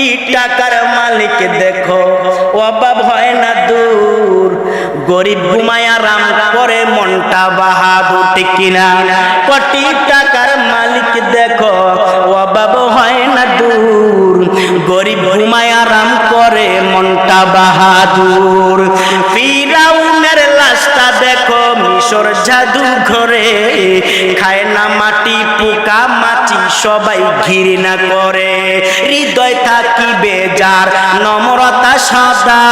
কোটি টাকার মালিক দেখো? অভাব হয় না দূর। গরিব ঘুমায়া রাম করে মনটা বাহাদুর ঠিক কিনা? কোটি টাকার মালিক দেখো? অভাব হয় না দূর। গরিব ঘুমায়া রাম করে মনটা বাহাদুর। মিশর জাদু ঘরে, খায় না মাটি, পোকা মাটি, সবাই ঘৃণা করে। হৃদয় থাকিবে যার, নম্রতা সদা।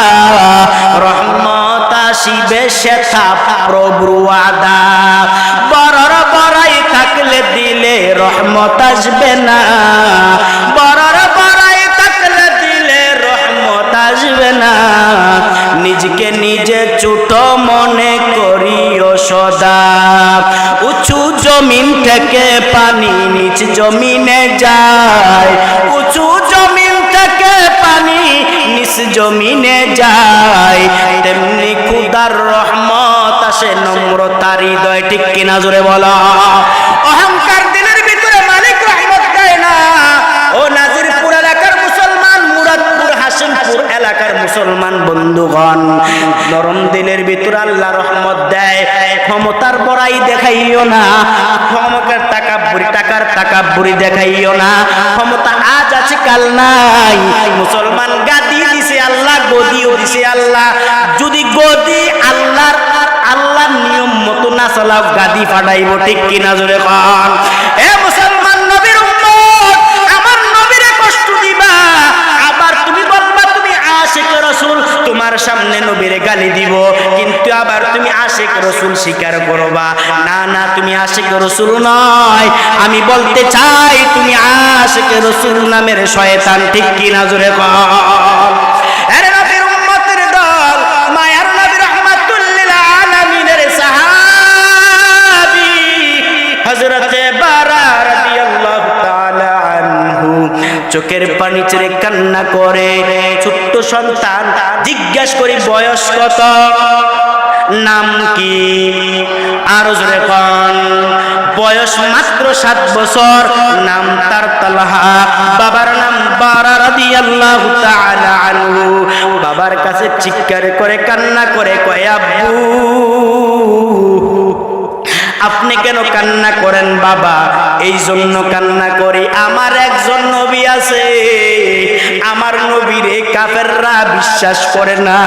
রহমত আসিবে সেথা প্রভু আদা বড়র বড়াই থাকলে দিলে রহমত আসবে না। বড়র বড়াই থাকলে দিলে রহমত আসবে না। নিজকে নিজে ছোট জমিন থেকে পানি নিচ জমিনে যায়। উঁচু জমিন থেকে পানি নিচ জমিনে যায়। তেমনি খুদার রহমত আসে নম্রতার হৃদয়, ঠিক কিনা জোরে বলা? মুসলমান বন্ধুগণ, নরম দিলের ভিতর আল্লাহ রহমত দেয়, ক্ষমতার বড়াই দেখাইও না, ক্ষমতার টাকা বুড়ি টাকার টাকা বুড়ি দেখাইও না, ক্ষমতা আজ আছে, কাল নাই, মুসলমান গাদি দিছে আল্লাহ, গদিও দিছে আল্লাহ, যদি গদি আল্লাহর আল্লাহর নিয়ম মতো না চালাও, গাদি ফাটাইব, ঠিক কিনা জোরে খান সামনে নবীরে গালি দিব। কিন্তু আবার তুমি আশিক রসুল স্বীকার করবা। না না, তুমি আশিক রসুল নয়। আমি বলতে চাই, তুমি আশিক রসুল নামের শয়তান, ঠিক কিনা জোরে আনহু, চোখের পানি ছেড়ে কান্না করে। ছোট্ট সন্তান জিজ্ঞাসা করি, বয়স কত? নাম কি? আরও বয়স মাত্র সাত বছর, নাম তার তালহা। বাবার নাম বারা তাআলা আনহু। বাবার কাছে চিৎকার করে, কান্না করে, কয়, আব্বু, আপনি কেন কান্না করেন বাবা? এই জন্য কান্না করি। আমার একজন নবী আছে। আমার নবীরে কাফেররা বিশ্বাস করে না।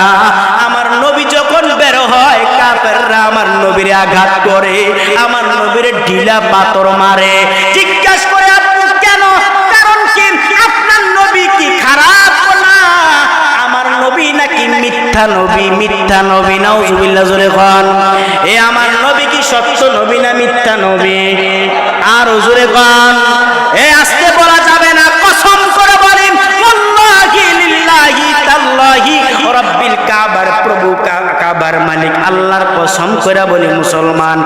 আমার নবী যখন বের হয়, কাফেররা আমার নবীরে আঘাত করে, আমার নবীরে ঢিলা পাথর মারে। জিজ্ঞাসা করে, আপনি কেন? কারণ কি? আপনার নবী কি খারাপ না? আমার নবী নাকি মিথ্যা নবী? মিথ্যা নবী, নাউজুবিল্লাহ, জোরে এ আমার নবী কি সত্য নবী না মিথ্যা নবী? আর জোরে খান এ প্রভু কাবার মালিক আল্লাহর কসম করে বলি মুসলমান,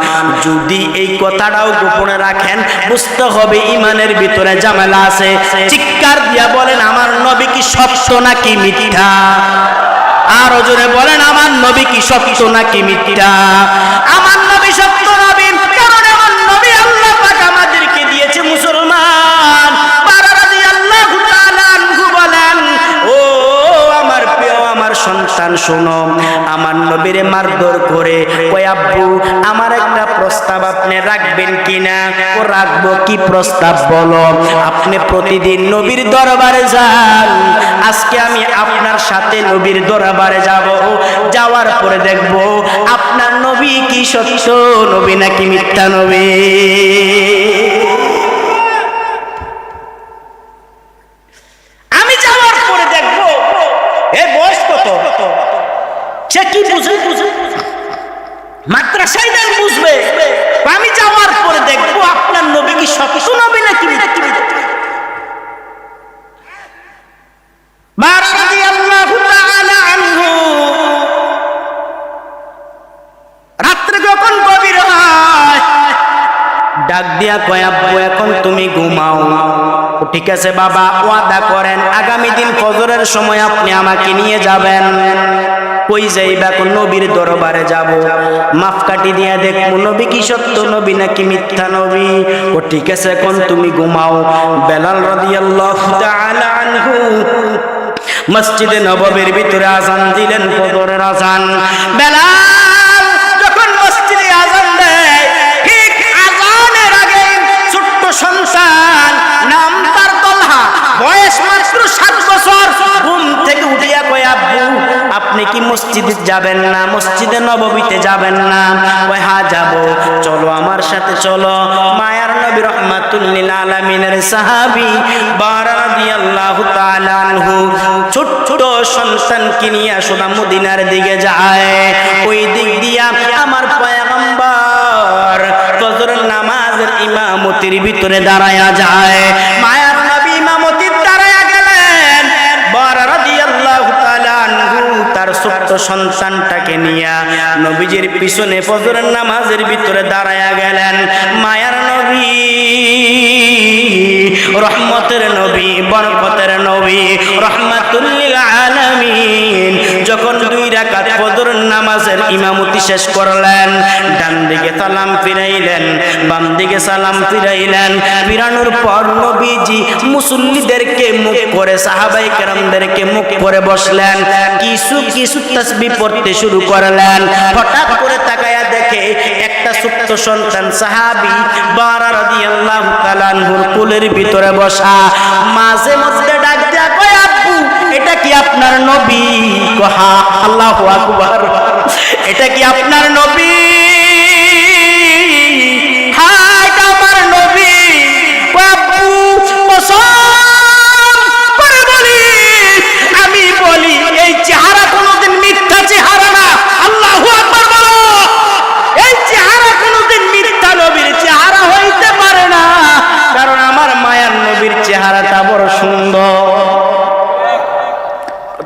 যদি এই কথাটাও গোপনে রাখেন, বুঝতে হবে ইমানের ভিতরে জামেলা আছে। চিৎকার দিয়া বলেন, আমার নবী কি সত্য নাকি মিথ্যা? আর ওজনে বলেন, আমার নবী কি সত্য নাকি মিথ্যা? আমার আমার মারধর করে কয় আব্বু, আমার একটা প্রস্তাব আপনি রাখবেন কিনা? ও রাখব, কি প্রস্তাব বলো? আপনি প্রতিদিন নবীর দরবারে যান, আজকে আমি আপনার সাথে নবীর দরবারে যাব, যাওয়ার পরে দেখব আপনার নবী কি সত্য, নবী নাকি মিথ্যা নবী আমি যাওয়ার পরে দেখব এ বয়স কত সে কি বুঝে বুঝে মাদ্রাসায় দেন বুঝবে আমি যাওয়ার পরে দেখব আপনার নবী কি সত্য নবী নাকি নাকি বারা রাদিয়াল্লাহু তাআলা আনহু রাত্রে যখন গভীর হয় ডাক দিয়া কয় আব্বু এখন তুমি ঘুমাও ও ঠিক আছে বাবা, ওয়াদা করেন, আগামী দিন ফজরের সময় আপনি আমাকে নিয়ে যাবেন। কই যাইবা কোন নবীর দরবারে যাব। মাফ কাটি দিয়া দেখব, নবী কি সত্য, নবী নাকি মিথ্যা নবী? ও ঠিক আছে, এখন তুমি ঘুমাও। বেলাল রাদিয়াল্লাহু তাআলা আনহু মসজিদে নববীর ভিতরে আজান দিলেন, ফজরের আজান বেলাল! কি মসজিদে যাবেন না, মসজিদে নববীতে যাবেন না। কয় হ্যাঁ যাব, চলো আমার সাথে চলো। মায়ার নবী রহমাতুল্লিল আলামিনের সাহাবী বারা রাদিয়াল্লাহু তাআলা আনহু ছোট্ট সন্তানকে নিয়ে সোনা মদিনার দিকে যায়। ওই দিক দিয়া আমার পয়গম্বর ফজরের নামাজের ইমামতির ভিতরে দাঁড়ায়া যায়। সন্তানটাকে নিয়ে নবীজির পিছনে ফজরের নামাজের ভিতরে দাঁড়ায়া গেলেন। মায়ার নবী, রহমতের নবী, বরকতের নবী রহমাতুল্লিল নামাজের ইমামতি শেষ করলেন ডান দিকে সালাম ফিরাইলেন বাম দিকে সালাম ফিরাইলেন। ফিরানোর পর নবীজি মুসল্লিদেরকে মুখ করে, সাহাবাই কেরামদেরকে মুখ করে বসলেন, কিছু কিছু তসবি পড়তে শুরু করলেন। হঠাৎ করে তাকায়া দেখে একটা সুপ্ত সন্তান সাহাবি বারা রাদিয়াল্লাহু তাআলা আনহুর কোলের ভিতরে বসা, মাঝে মধ্যে কি আপনার নবী? কহা আল্লাহু আকবার। এটা কি আপনার নবী?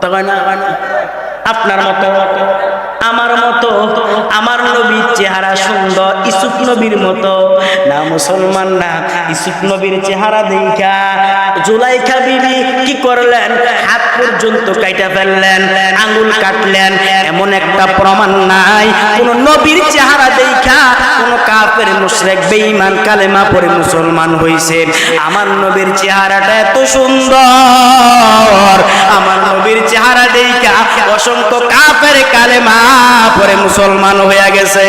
কথা না? আপনার মতো আমার মতো, আমার নবীর চেহারা সুন্দর ইসুফ নবীর মতো। না মুসলমান না ইসুফ নবীর চেহারা দেখা। জুলাইখা বিবি কি করলেন? হাত পর্যন্ত কাইটা ফেললেন আঙ্গুল কাটলেন। এমন একটা প্রমাণ নাই। কোন নবীর চেহারা দেখা, কোন কাফের মুশরিক বেঈমান কালেমা পড়ে মুসলমান হইছে। আমার নবীর চেহারাটা এত সুন্দর। আমার নবীর চেহারা দেখা, অসংখ্য কাফের কালেমা পরে মুসলমান হয়ে গেছে।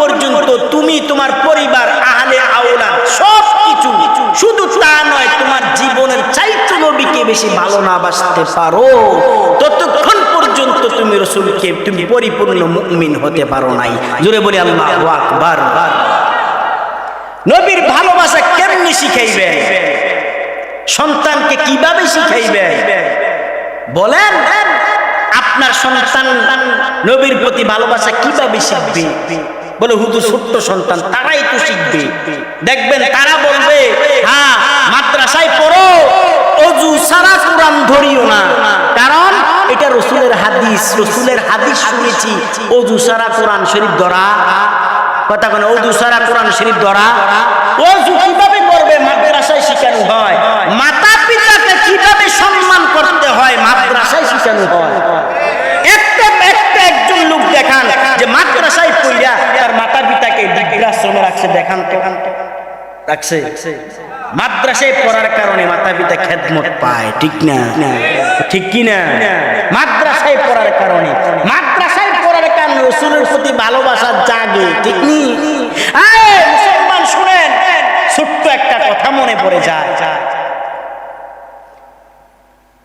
পর্যন্ত তুমি তোমার পরিবার সব কিছু শুধু তা নয়, তোমার জীবনের চাইতে নবীকে বেশি ভালো না বাসতে পারো, ততক্ষণ পর্যন্ত তুমি রসুলকে তুমি পরিপূর্ণ মুমিন হতে পারো নাই। জোরে বলি আল্লাহ আকবার। নবীর ভালোবাসা কেমনি শিখাইবে সন্তানকে কীভাবে শিখাইবে বলেন, আপনার সন্তান নবীর প্রতি ভালোবাসা কীভাবে শিখবে? বলে হুদু ছোট্ট সন্তান, তারাই তো শিখবে। দেখবেন, তারা বলবে হ্যাঁ মাদ্রাসায় পড়ো, অজু সারা কোরআন ধরিও না। কারণ এটা রসুলের হাদিস রসুলের হাদিস শুনেছি। অজু সারা কোরআন শরীফ ধরা। কথা কোন অজু সারা কোরআন শরীফ ধরা। অজু কীভাবে করবে? মাদ্রাসায় শিখানো হয়। মাতা পিতাকে কীভাবে সম্মান করতে হয়? মাদ্রাসায় শিখানো হয়। একটা একটা একজন লোক দেখান যে তার মাতা পিতাকে রাখছে, দেখান রাখছে? মাদ্রাসায় পড়ার কারণে মাতা পিতা খেদমত পায়, ঠিক না? ঠিক কি না মাদ্রাসায় পড়ার কারণে। মাদ্রাসায় পড়ার কারণে রসুলের প্রতি ভালোবাসা জাগে, ঠিক নি? মুসলমান, শুনেন, ছোট্ট একটা কথা মনে পড়ে যায়।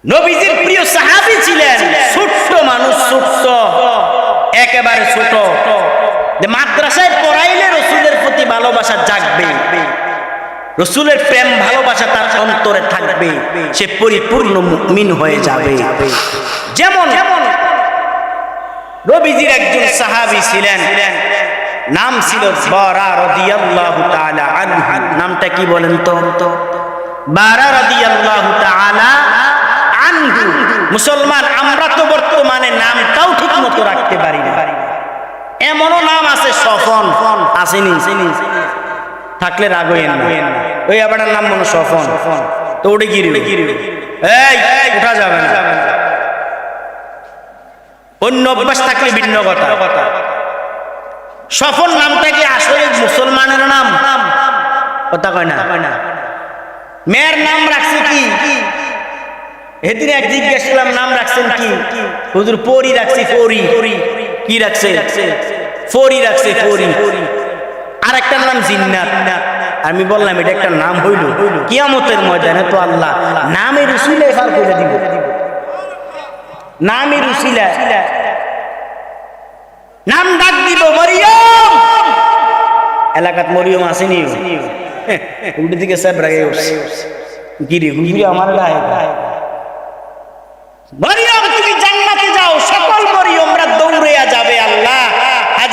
নবীজির প্রিয় সাহাবী ছিলেন, ছোট্ট মানুষ, ছোট্ট, একেবারে ছোট। মাদ্রাসায় পড়াইলে রসুলের প্রতি ভালোবাসা জাগবে। রসুলের প্রেম, ভালোবাসা তার অন্তরে থাকবে। সে পরিপূর্ণ মুমিন হয়ে যাবে। যেমন রবিজির একজন সাহাবী ছিলেন, নাম ছিল বারা রাদিয়াল্লাহু তাআলা আনহু। নামটা কি বলেন তো? বারা রাদিয়াল্লাহু তাআলা আনহু। মুসলমান, আমরা তো বর্তমানে নামটাও ঠিক মতো রাখতে পারি না। এমনও নাম আছে সফন। আসেনি? থাকলে রাগ হইয়েন ওই আবার নাম মনে সফন তো ওটা গিরি এই, উঠা যাবে না। অন্য অভ্যাস থাকলে ভিন্ন কথা। কথা সফল নামটা কি আসলে মুসলমানের নাম? কথা কয় না। মেয়ের নাম রাখছে কি? এদিন এক জিজ্ঞেস করলাম নাম রাখছেন কি? হুজুর, পরি রাখছি পরি। কি রাখছে? পরি রাখছে, পরি। আর একটা নাম জিন্নাত। আমি বললাম, এটা একটা নাম হইল। কিয়ামতের ময়দানে তো আল্লাহ নামের উসিলে ফার করে দিব। নামের উসিলা নাম ডাক দিব, মরিয়ম! এলাকাত মরিয়ম আসেনি। উল্টি দিকে সব রাগে গিরি গিরি আমার ডায় মরিয়ম, তুমি জান্নাতে যাও। সকল মরিয়মরা দৌড়িয়া যাবে আল্লাহ।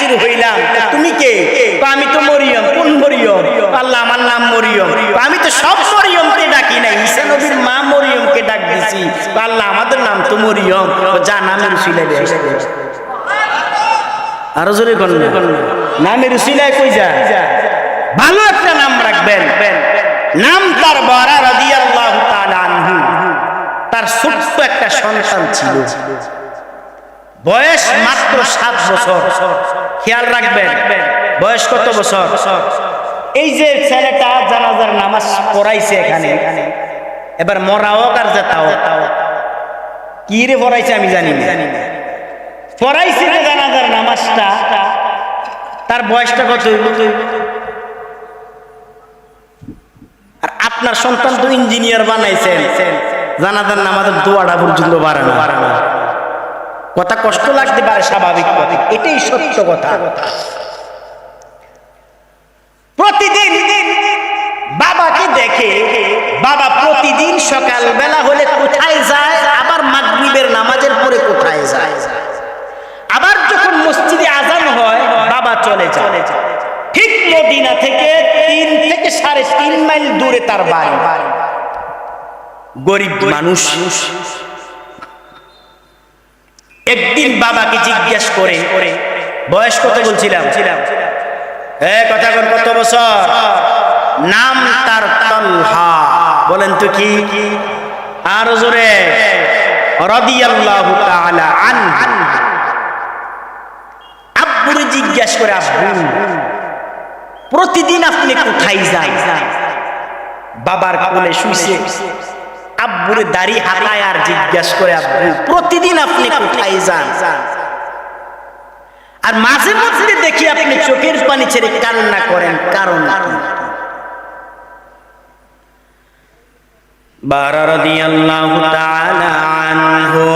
হাজির হইলাম। তুমি কে? আমি তো মরিয়ম। কোন মরিয়ম? আল্লাহ আমার নাম মরিয়ম। আমি তো সব মরিয়মকে ডাকি না ঈসা নবীর মা মরিয়মকে ডাক দিছি। আল্লাহ আমাদের নাম তো মরিয়ম। যা নামের উসিলে আরও জোরে নামের উসিলায় কই যা ভালো একটা নাম রাখবেন। নাম তার বরা রাদিয়াল্লাহু তাআলা আনহু। তার ছোট্ট একটা সন্তান ছিল। বয়স মাত্র সাত বছর। খেয়াল রাখবেন। বয়স কত বছর? এই যে ছেলেটা জানাজার নামাজ পড়াইছে এখানে, এবার মরা হোক আর যেতাও কি রে পড়াইছে আমি জানি না। পড়াইছে যে জানাজার নামাজটা, তার বয়সটা কত আর আপনার সন্তান তো ইঞ্জিনিয়ার বানাইছেন। জানাজার নামাজের দোয়াটা পর্যন্ত পারে না। কথা কষ্ট লাগতে পারে, স্বাভাবিক এটাই সত্য কথা। প্রতিদিন বাবাকে দেখে, বাবা প্রতিদিন সকাল বেলা হলে কোথায় যায়? আবার মাগরিবের নামাজের পরে কোথায় যায়? আবার যখন মসজিদে আজান হয়, বাবা চলে যায়। ঠিক মদিনা থেকে তিন থেকে সাড়ে তিন মাইল দূরে তার বাড়ি। গরিব মানুষ। একদিন বাবাকে জিজ্ঞেস করে, বয়স কত বলছিলাম? কথা কোন কত বছর? নাম তার তলহা। বলেন তো কি? আর জোরে। আব্বুরে জিজ্ঞেস করে, আব্বু, প্রতিদিন আপনি কোথায় যান? বাবার কোলে শুইছে। আব্বুরে দাড়ি হাতায় আর জিজ্ঞেস করে আব্বু প্রতিদিন আপনি কোথায় যান? আর মাঝে মধ্যে দেখি আপনি চোখের পানি ছেড়ে কান্না করেন কারণ বারা রাদিয়াল্লাহু তাআলা আনহু।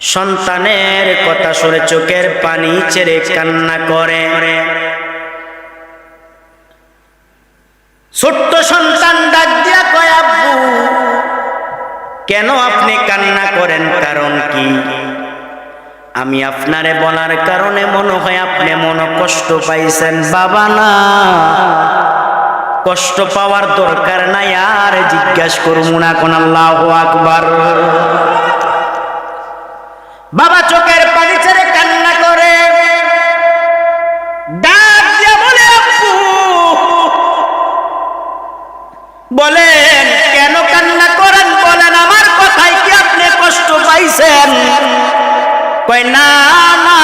সন্তানের কথা শুনে চোখের পানি ছেড়ে কান্না করে। ছোট্ট সন্তান ডাক দিয়া কয়, আব্বু, কেন আপনি কান্না করেন? কারণ কি? আমি আপনারে বলার কারণে মনে হয় আপনি মনে কষ্ট পাইছেন। বাবা না, কষ্ট পাওয়ার দরকার নাই, আর জিজ্ঞাসা করব না কোন, আল্লাহ আকবার। বাবা চোখের বলেন, কেন কান্না করেন? বলেন, আমার কথাই কি আপনি কষ্ট পাইছেন? কয়, না না,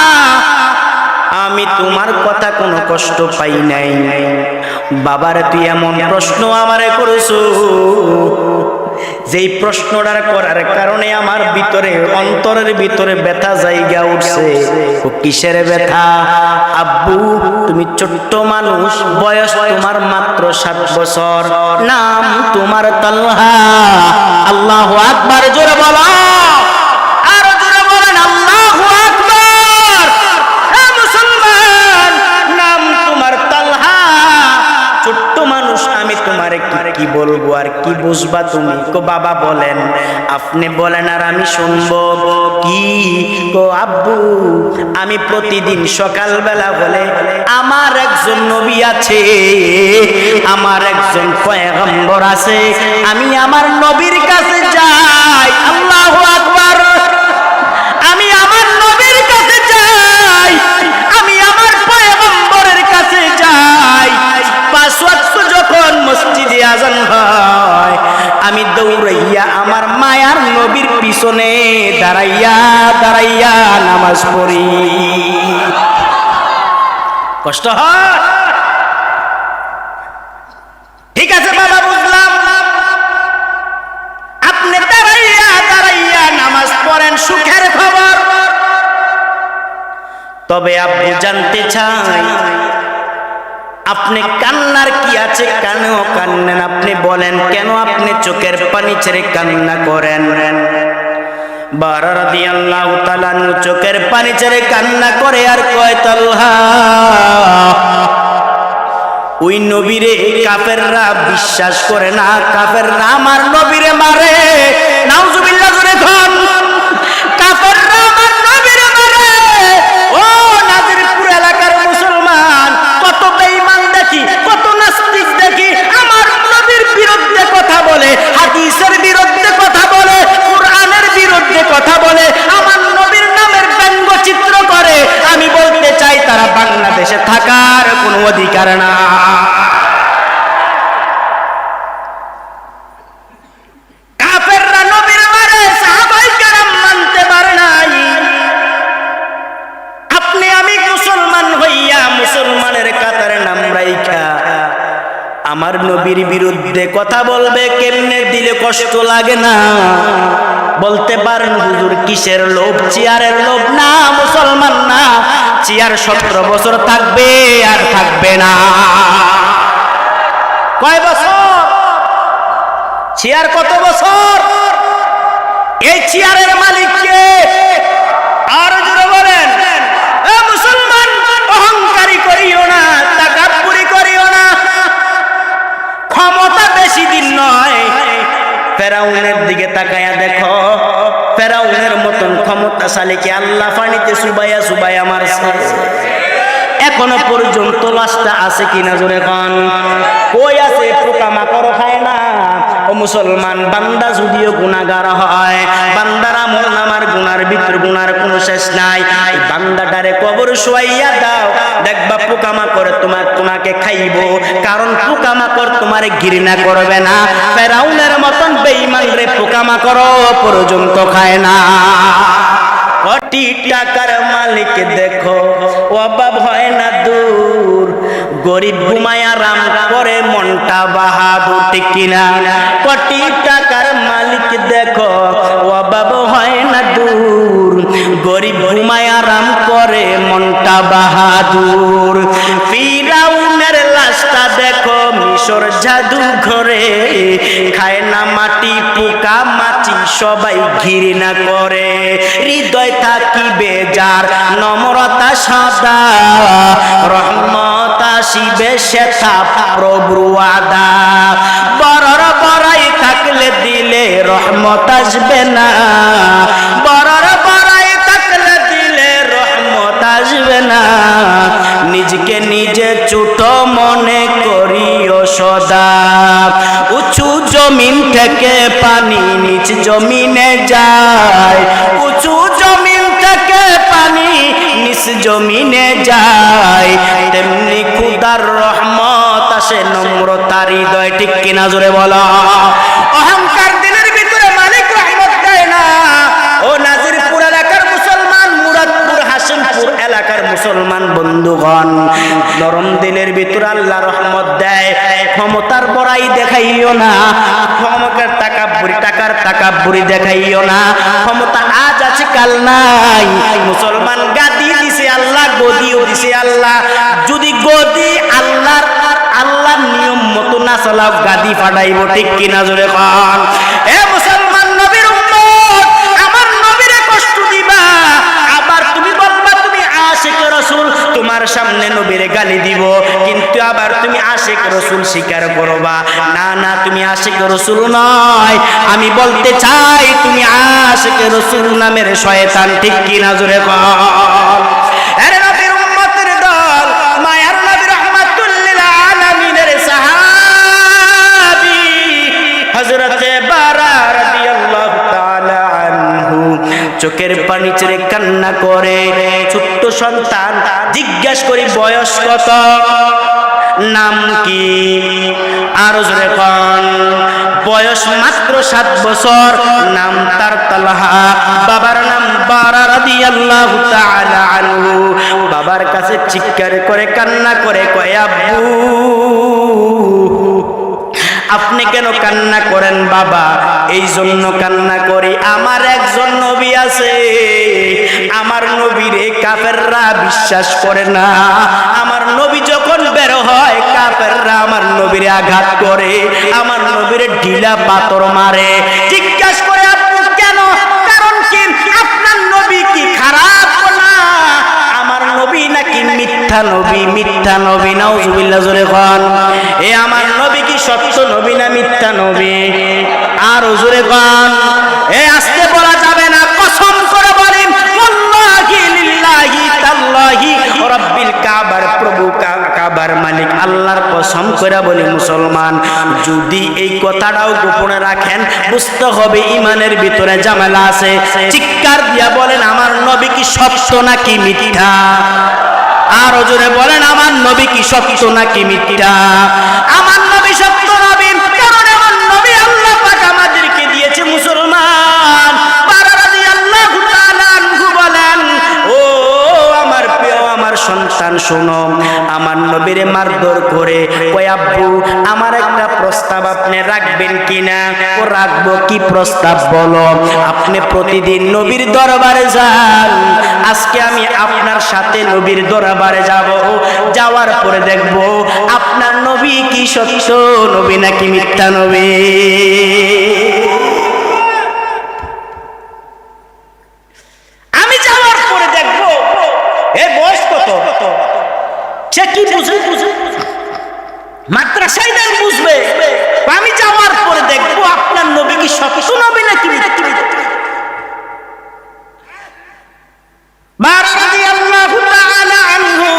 আমি তোমার কথা কোনো কষ্ট পাই নাই। বাবার তুই এমন প্রশ্ন আমারে করেছ। যেই প্রশ্নটার করার কারণে আমার ভিতরে, অন্তরের ভিতরে ব্যথা জায়গা উঠছে। ও কিসের ব্যথা? আব্বু, তুমি ছোট্ট মানুষ, বয়স তোমার মাত্র সাত বছর। নাম তোমার তাল্হা। আল্লাহ আকবার, জোরে বলো। বুঝবা তুমি? কো বাবা বলেন, আপনি বলেন আর আমি শুনব। কি? কো আব্বু, আমি প্রতিদিন সকালবেলা বলে, আমার একজন নবী আছে, আমার একজন পয়গম্বর আছে, আমি আমার নবীর কাছে যাই। আল্লাহু আকবার। আমি আমার নবীর কাছে যাই, আমি আমার পয়গম্বরের কাছে যাই। পাঁচ যখন মসজিদে আজান হয় আমি দৌড়াইয়া আমার মায়ার নবীর পিছনে দাঁড়াইয়া দাঁড়াইয়া নামাজ পড়ি। কষ্ট হয়? ঠিক আছে বাবা, বুঝলাম। আপনি দাঁড়াইয়া দাঁড়াইয়া নামাজ পড়েন, সুখের খবর। তবে আপনি জানতে চাই আপনি কান্নার কি আছে? কেন কান্নেন। আপনি বলেন, কেন আপনি চোখের পানি ছেড়ে কান্না করেন? চোখের পানি ছেড়ে কান্না করে আর কয় তাল্হা? ওই বিশ্বাস করে না কাপের কাফেররা আমার নবীরে মারে। নাউজুবিল্লাহ কথা বলে, আমার নবীর নামের ব্যঙ্গচিত্র করে, আমি বলতে চাই তারা বাংলাদেশে থাকার কোনো অধিকার না কিসের লোভ? চেয়ারের লোভ না, মুসলমান না। চেয়ার সতেরো বছর থাকবে আর থাকবে না। কয় বছর? চেয়ার কত বছর? এই চেয়ারের মালিক কে আর জোরে বলেন মুসলমান, অহংকারী করিও না, তাকাব্বুরি করিও না। ক্ষমতা বেশি দিন নয়। ফেরাউনের দিকে তাকায়া দেখো, ফেরাউনের ক্ষমতাশালীকে আল্লাহ পানিতে সুবাইয়া সুবাইয়া মারছে। এখনও পর্যন্ত লাশটা আছে কিনা জোরে কন? কই আছে? পোকা মাকড় মুসলমান, বান্দা যদিও গুণাগার হয়, বান্দার আমল নামার গুনার ভিতর গুনার কোনো শেষ নাই। এই বান্দাটারে কবর শুয়াইয়া দাও। দেখবা পোকা মাকড় তোমার তোমাকে খাইব। কারণ পোকা মাকড় তোমারে ঘৃণা করবে না। ফেরাউনের মতন বেঈমান রে পোকা মাকড় পর্যন্ত খায় না। কোটি টাকার মালিক দেখো, অভাব হয় গরিব ঘুমায়া রাম করে মনটা বাহাদুর, ঠিক কিনা? কোটি টাকার মালিক দেখো, অভাব হয় না দূর। গরিব ঘুমায়া রাম করে মনটা বাহাদুর। ফিরাউনের লাশটা দেখো, মিশর জাদু ঘরে। খায় না মাটি, পোকা মাটি সবাই ঘৃণা করে। হৃদয় থাকিবে যার নম্রতা সদা। রহমত আসিবে সেথা প্রভু আদা বড়র বড়াই থাকলে দিলে রহমত আসবে না। বড়র বড়াই থাকলে দিলে রহমত আসবে না। নিজকে নিজে ছোট মনে করিও সদা। উঁচু জমিন থেকে পানি নিচ জমিনে যায় উঁচু জমিন থেকে পানি নিচ জমিনে যায়, তেমনি খুদার রহমত আসে নম্রতার হৃদয়। ঠিক কিনা জোরে বলা? অহংকার দিনের ভিতরে মালিক রহমত দেয় না। ও নাজিরপুর এলাকার মুসলমান, মুরাদপুর, হাসিমপুর এলাকার মুসলমান বন্ধুগণ, নরম দিনের ভিতর আল্লাহ রহমত দেয়। ক্ষমতার বড়াই দেখাইও না, ক্ষমতার টাকা বুড়ি টাকার টাকা বুড়ি দেখাইও না। ক্ষমতা আজ আছে কাল নাই, মুসলমান গাদি গদিও দিছে আল্লাহ। যদি গদি আল্লাহর আল্লাহর নিয়ম মতো না গাদি ফাটাইব, ঠিক কিনা জোরে এ মুসলমান নবীর উম্মত, আমার নবীরে কষ্ট দিবা। আবার তুমি বলবা, তুমি আশিক রসুল, তোমার সামনে নবীর গালি দিব। কিন্তু আবার তুমি আশিক রসুল স্বীকার করবা। না না, তুমি আশিক রসুল নয়। আমি বলতে চাই, তুমি আশিক রসুল নামের শয়তান, ঠিক কিনা জোরে কল চোখের পানি ছেড়ে কান্না করে। ছোট্ট সন্তান জিজ্ঞাসা করি, বয়স কত? নাম কি? আরও জোরে বয়স মাত্র সাত বছর। নাম তার তালহা। বাবার নাম বারা রাদিয়াল্লাহু তাআলা আনহু। বাবার কাছে চিৎকার করে, কান্না করে, কয়, আব্বু। আপনি কেন কান্না করেন বাবা? এই জন্য কান্না করি। আমার একজন নবী আছে। আমার নবীরে কাফেররা বিশ্বাস করে না। আমার নবী যখন বের হয়, কাফেররা আমার নবীরে আঘাত করে। আমার নবীরে ঢিলা পাথর মারে। জিজ্ঞাসা করে, আপনি কেন? কারণ কি? আপনার নবী কি খারাপ আমার নবী নাকি মিথ্যা নবী মিথ্যা নবী। নাউজুবিল্লাহ, জোরে খান এ আমার সত্য নবী না মিথ্যা নবী? আর জোরে খান এ আস্তে বলা যাবে না, কসম করে তাল্লাহি, রাব্বিল কাবার প্রভু কাবার মালিক। আল্লাহর কসম করে বলি মুসলমান, যদি এই কথাটাও গোপনে রাখেন, বুঝতে হবে ইমানের ভিতরে ঝামেলা আছে। চিৎকার দিয়া বলেন, আমার নবী কি সত্য নাকি মিথ্যা? আর জোরে বলেন, আমার নবী কি সত্য নাকি মিথ্যা? আমার শোনো, আমার নবীরে মারধর করে কয় আব্বু, আমার একটা প্রস্তাব আপনি রাখবেন কিনা? ও রাখব, কি প্রস্তাব বলো? আপনি প্রতিদিন নবীর দরবারে যান। আজকে আমি আপনার সাথে নবীর দরবারে যাব। যাওয়ার পরে দেখব, আপনার নবী কি সত্য, নবী নাকি মিথ্যা নবী আমি যাওয়ার পরে দেখব এ বয়স কত সে কি বুঝে বুঝে মাদ্রাসায় দেন বুঝবে আমি যাওয়ার পরে দেখব আপনার নবী কি সত্য নবী নাকি মিথ্যা নবী? বারা রাদিয়াল্লাহু তাআলা আনহু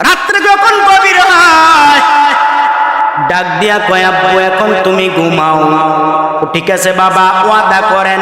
রাত্রে যখন গভীর হয় ডাক দিয়া কয় আব্বু এখন তুমি ঘুমাও ঠিক আছে বাবা ওয়াদা করে